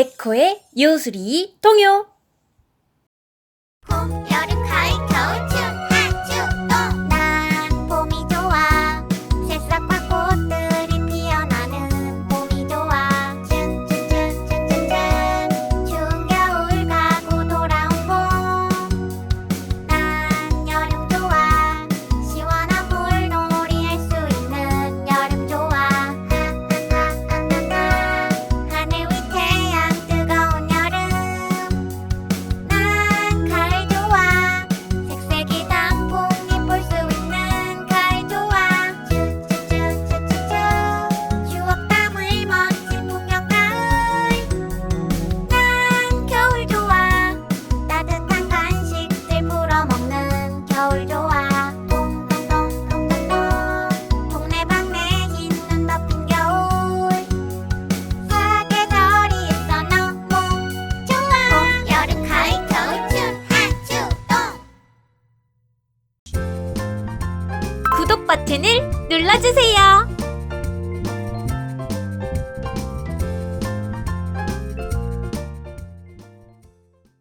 에코의 요술이 통요. 버튼을 눌러주세요.